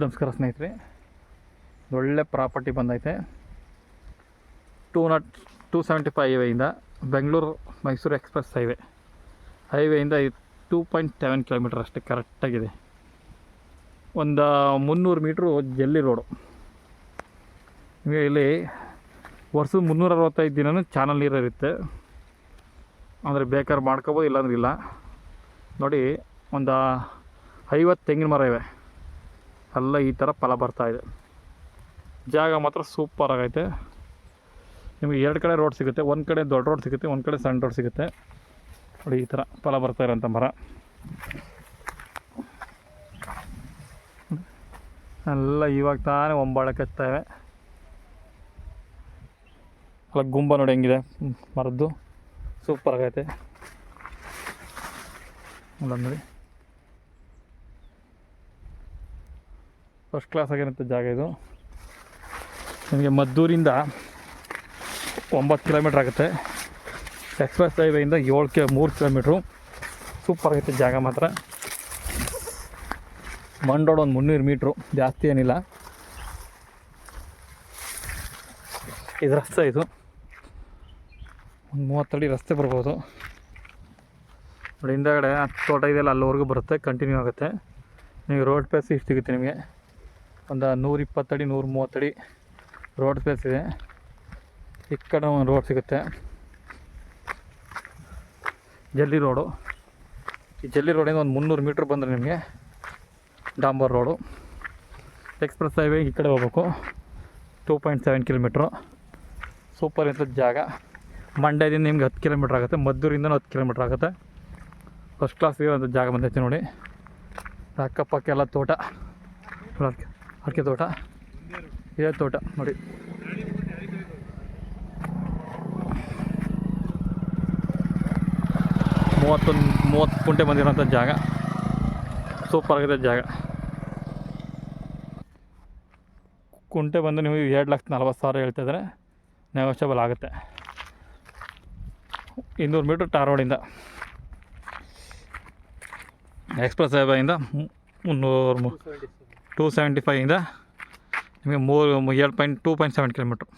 ನಮಸ್ಕಾರ ಸ್ನೇಹಿತರೆ. ಒಳ್ಳೆ ಪ್ರಾಪರ್ಟಿ ಬಂದೈತೆ. Two not, two seventy five ಹೈವೇಯಿಂದ Bengaluru Mysuru express highway. ಹೈವೇಯಿಂದ ಟೂ ಪಾಯಿಂಟ್ ಸೆವೆನ್ ಕಿಲೋಮೀಟರ್ ಅಷ್ಟೇ ಕರೆಕ್ಟಾಗಿದೆ ಒಂದು ಮುನ್ನೂರು ಮೀಟ್ರು ಜಲ್ಲಿ ರೋಡು. ನಿಮಗೆ ಇಲ್ಲಿ ವರ್ಷದ ಮುನ್ನೂರ ಅರವತ್ತೈದು ದಿನವೂ ಚಾನಲ್ ನೀರು ಇರುತ್ತೆ. ಅಂದರೆ ಬೇಕಾದ್ರೆ ಮಾಡ್ಕೋಬೋದು, ಇಲ್ಲಾಂದ್ರೆ ಇಲ್ಲ. ನೋಡಿ, ಒಂದು ಐವತ್ತು ತೆಂಗಿನ ಮರ ಇವೆ. ಎಲ್ಲ ಈ ಥರ ಫಲ ಬರ್ತಾಯಿದೆ ಜಾಗ ಮಾತ್ರ ಸೂಪರ್ ಆಗೈತೆ. ನಿಮಗೆ ಎರಡು ಕಡೆ ರೋಡ್ ಸಿಗುತ್ತೆ, ಒಂದು ಕಡೆ ದೊಡ್ಡ ರೋಡ್ ಸಿಗುತ್ತೆ, ಒಂದು ಕಡೆ ಸಣ್ಣ ರೋಡ್ ಸಿಗುತ್ತೆ. ನೋಡಿ ಈ ಥರ ಫಲ ಬರ್ತಾ ಇರೋಂಥ ಮರ. ಎಲ್ಲ ಇವಾಗ ತಾನೇ ಒಂಬಾಳೆ ಕಚ್ತಾಯಿವೆ ಅಲ್ಲ, ಗುಂಬ ನೋಡಿ ಹೆಂಗಿದೆ. ಮರದ್ದು. ಸೂಪರ್ ಆಗೈತೆ. ನೋಡಿ. ಫಸ್ಟ್ ಕ್ಲಾಸ್ ಆಗಿರೋಂಥ ಜಾಗ ಇದು. ನಿಮಗೆ ಮದ್ದೂರಿಂದ ಒಂಬತ್ತು ಕಿಲೋಮೀಟ್ರ್ ಆಗುತ್ತೆ. ಎಕ್ಸ್ಪ್ರೆಸ್ ಹೈವೇಯಿಂದ ಏಳು ಕಿಲೋ ಮೂರು ಕಿಲೋಮೀಟ್ರು. ಸೂಪರ್ ಆಗುತ್ತೆ ಜಾಗ ಮಾತ್ರ. ಮಂಡೋಡು ಒಂದು ಮುನ್ನೂರು ಮೀಟ್ರು. ಜಾಸ್ತಿ ಏನಿಲ್ಲ. ಇದು ರಸ್ತೆ ಇದು. ಒಂದು ಮೂವತ್ತಡಿ ರಸ್ತೆ ಬರ್ಬೋದು. ನೋಡಿ, ಹಿಂದಗಡೆ ತೋಟ ಇದೆಯಲ್ಲ, ಅಲ್ಲಿವರೆಗೂ ಬರುತ್ತೆ. ಕಂಟಿನ್ಯೂ ಆಗುತ್ತೆ. ನಿಮಗೆ ರೋಡ್ ಪ್ಲೇಸ್ ಇಷ್ಟು ಸಿಗುತ್ತೆ ನಿಮಗೆ. ಒಂದು ನೂರಿಪ್ಪತ್ತಡಿ ನೂರ ಮೂವತ್ತಡಿ ರೋಡ್ ಸ್ಪೇಸ್ ಇದೆ. ಈ ಕಡೆ ಒಂದು ರೋಡ್ ಸಿಗುತ್ತೆ. ಜಲ್ಲಿ ರೋಡು. ಈ ಜಲ್ಲಿ ರೋಡಿಂದ ಒಂದು ಮುನ್ನೂರು ಮೀಟ್ರ್ ಬಂದರೆ ನಿಮಗೆ ಡಾಂಬರ್ ರೋಡು. ಎಕ್ಸ್ಪ್ರೆಸ್ ಹೈವೇ ಈ ಕಡೆ ಹೋಗ್ಬೇಕು. Two point seven kilometre super ಇರ್ತದ ಜಾಗ. ಮಂಡ್ಯದಿಂದ ನಿಮ್ಗೆ ಹತ್ತು ಕಿಲೋಮೀಟ್ರ್ ಆಗುತ್ತೆ. ಮದ್ದೂರಿಂದನೂ ಹತ್ತು ಕಿಲೋಮೀಟ್ರ್ ಆಗುತ್ತೆ. ಫಸ್ಟ್ ಕ್ಲಾಸ್ ಒಂದು ಜಾಗ ಬಂದೈತೆ ನೋಡಿ. ಅಕ್ಕಪಕ್ಕ ಎಲ್ಲ ತೋಟ. ಅಡಿಕೆ ತೋಟ. ಇದೇ ತೋಟ, ನೋಡಿ. ಮೂವತ್ತೊಂದು, ಮೂವತ್ತು ಕುಂಟೆ ಬಂದಿರೋಂಥ ಜಾಗ. ಸೂಪರ್ ಆಗಿದೆ ಜಾಗ. ಕುಂಟೆ ಬಂದು ನೀವು ಎರಡು ಲಕ್ಷ ನಲ್ವತ್ತು ಸಾವಿರ ಹೇಳ್ತಿದ್ರೆ ನೆಗೋಷಿಯಬಲ್ ಆಗುತ್ತೆ. ಇನ್ನೂರು ಮೀಟ್ರ್ ಟಾರ್ ರೋಡಿಂದ. ಎಕ್ಸ್ಪ್ರೆಸ್ ಹೈವೇಯಿಂದ ಮುನ್ನೂರು ಟೂ ಸೆವೆಂಟಿ ಫೈವಿಂದ ನಿಮಗೆ ಮೂರು ಎರಡು point two point seven kilometre